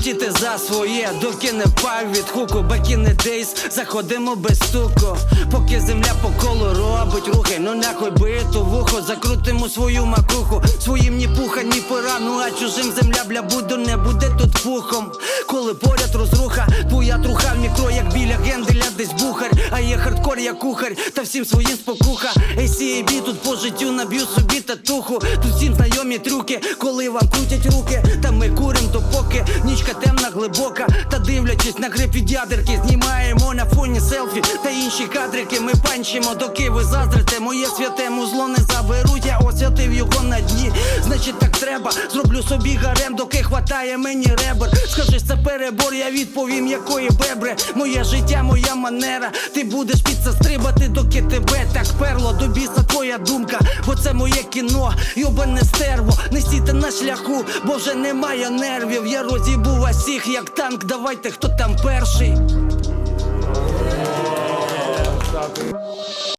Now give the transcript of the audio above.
тремтіти за своє, доки не впав від хуку, баки не дейс, заходимо без стуку, поки земля по колу робить рухи, ну нахуй биту вухо, закрутимо свою макуху, своїм ні пуха, ні пора, ну а чужим земля бля буду, не буде тут пухом. Коли поряд розруха, твоя труха в мікро, як біля генделя, десь бухар, а є хардкор, як кухар, та всім своїм спокуха. ACAB тут по життю наб'ю собі татуху. Тут всім знайомі трюки, коли вам крутять руки, та ми курим допоки нічка темна, глибока, та дивлячись на грип від ядерки, знімаємо на фоні селфі та інші кадрики. Ми панчимо, доки ви заздрите. Моє святе музло не заберуть. Значить, так треба. Зроблю собі гарем, доки хватає мені ребер. Скажи, це перебор, я відповім, якої бебре. Моє життя, моя манера. Ти будеш під це стрибати, доки тебе так перло. До біса твоя думка, бо це моє кіно, йобане стерво. Не стійте на шляху, бо вже немає нервів. Я розібу вас всіх, як танк. Давайте, хто там перший.